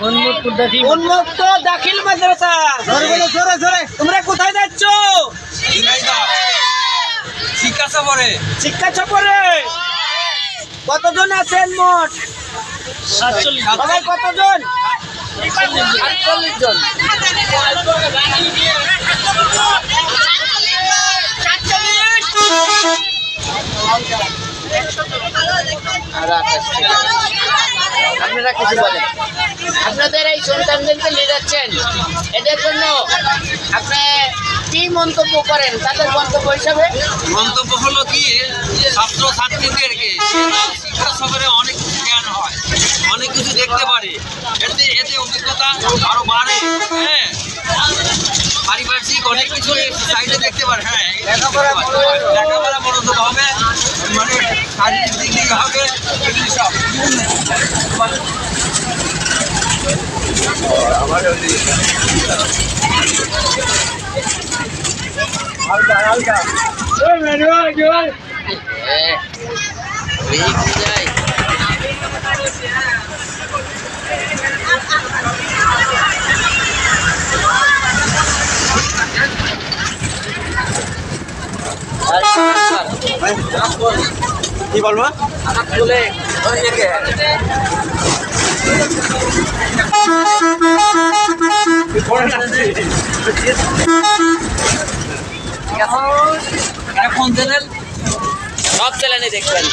উন্মুক্ত দাখিল মাদ্রাসা। জোরে জোরে তোমরা কোথায় যাচ্ছ? শিক্ষা সফরে। শিক্ষা সফরে। কতজন আছেন মোট? সাতচল্লিশ। সবাই কতজন? আটচল্লিশ জন। আপনারা কিছু বলেন। আপনাদের এই সন্তানদেরকে নিয়ে যাচ্ছেন। এদের জন্য আপনি কি মন্তব্য করেন? তাদের মন্তব্য হিসাবে? মন্তব্য হলো কি ছাত্র ছাত্রীদেরকে শিক্ষা সফরে অনেক কিছু জ্ঞান হয় অনেক কিছু দেখতে পারে। এতে এতে অভিজ্ঞতা আরও বাড়ে হ্যাঁ। পারিপার্শ্বিক অনেক কিছু সাইডে দেখতে পারে হ্যাঁ। লেখাপড়া মনোযোগ হবে মানে শারীরিক দিক Alta, alta. Ôi, mày nuôi, nuôi. Lý chơi. Hãy subscribe cho kênh Ghiền Mì Gõ Để không bỏ lỡ những video hấp dẫn কোন চ্যানেল সব চ্যানেলে দেখবেন।